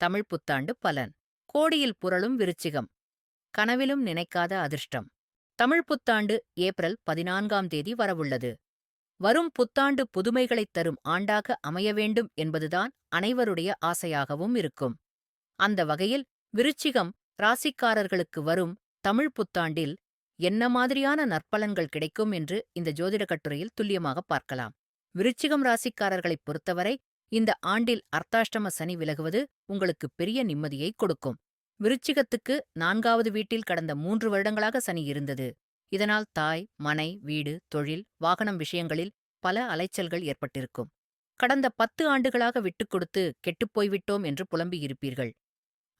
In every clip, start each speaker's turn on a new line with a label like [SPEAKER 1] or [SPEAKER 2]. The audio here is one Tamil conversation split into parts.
[SPEAKER 1] தமிழ் புத்தாண்டு பலன். கோடியில் புரளும் விருச்சிகம். கனவிலும் நினைக்காத அதிர்ஷ்டம். தமிழ் புத்தாண்டு ஏப்ரல் பதினான்காம் தேதி வரவுள்ளது. வரும் புத்தாண்டு புதுமைகளைத் தரும் ஆண்டாக அமைய வேண்டும் என்பதுதான் அனைவருடைய ஆசையாகவும் இருக்கும். அந்த வகையில் விருச்சிகம் ராசிக்காரர்களுக்கு வரும் தமிழ் புத்தாண்டில் என்ன மாதிரியான நற்பலன்கள் கிடைக்கும் என்று இந்த ஜோதிட கட்டுரையில் துல்லியமாக பார்க்கலாம். விருச்சிகம் ராசிக்காரர்களைப் பொறுத்தவரை இந்த ஆண்டில் அர்த்தாஷ்டம சனி விலகுவது உங்களுக்கு பெரிய நிம்மதியை கொடுக்கும். விருச்சிகத்துக்கு நான்காவது வீட்டில் கடந்த மூன்று வருடங்களாக சனி இருந்தது. இதனால் தாய் மனை வீடு தொழில் வாகனம் விஷயங்களில் பல அலைச்சல்கள் ஏற்பட்டிருக்கும். கடந்த பத்து ஆண்டுகளாக விட்டுக் கொடுத்து கெட்டுப்போய்விட்டோம் என்று புலம்பியிருப்பீர்கள்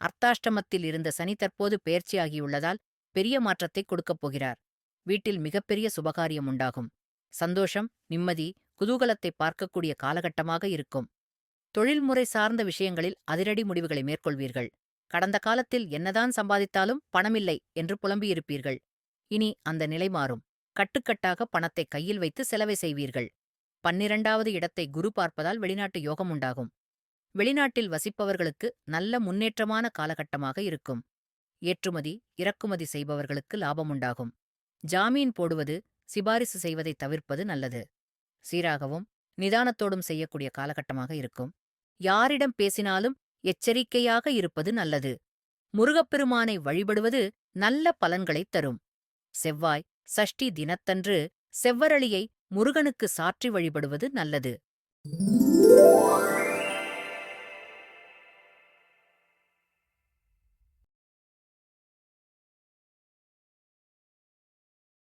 [SPEAKER 1] அர்த்தாஷ்டமத்தில் இருந்த சனி தற்போது பெயர்ச்சியாகியுள்ளதால் பெரிய மாற்றத்தை கொடுக்கப் போகிறார். வீட்டில் மிகப்பெரிய சுபகாரியம் உண்டாகும். சந்தோஷம் நிம்மதி குதூகலத்தை பார்க்கக்கூடிய காலகட்டமாக இருக்கும். தொழில்முறை சார்ந்த விஷயங்களில் அதிரடி முடிவுகளை மேற்கொள்வீர்கள். கடந்த காலத்தில் என்னதான் சம்பாதித்தாலும் பணமில்லை என்று புலம்பியிருப்பீர்கள். இனி அந்த நிலை மாறும். கட்டுக்கட்டாக பணத்தை கையில் வைத்து செலவை செய்வீர்கள். பன்னிரண்டாவது இடத்தை குரு பார்ப்பதால் வெளிநாட்டு யோகம் உண்டாகும். வெளிநாட்டில் வசிப்பவர்களுக்கு நல்ல முன்னேற்றமான காலகட்டமாக இருக்கும். ஏற்றுமதி இறக்குமதி செய்பவர்களுக்கு லாபம் உண்டாகும். ஜாமீன் போடுவது சிபாரிசு செய்வதை தவிர்ப்பது நல்லது. சீராகவும் நிதானத்தோடும் செய்யக்கூடிய காலகட்டமாக இருக்கும். யாரிடம் பேசினாலும் எச்சரிக்கையாக இருப்பது நல்லது. முருகப்பெருமானை வழிபடுவது நல்ல பலன்களைத் தரும். செவ்வாய் சஷ்டி தினத்தன்று செவ்வரளியை முருகனுக்கு சாற்றி வழிபடுவது நல்லது.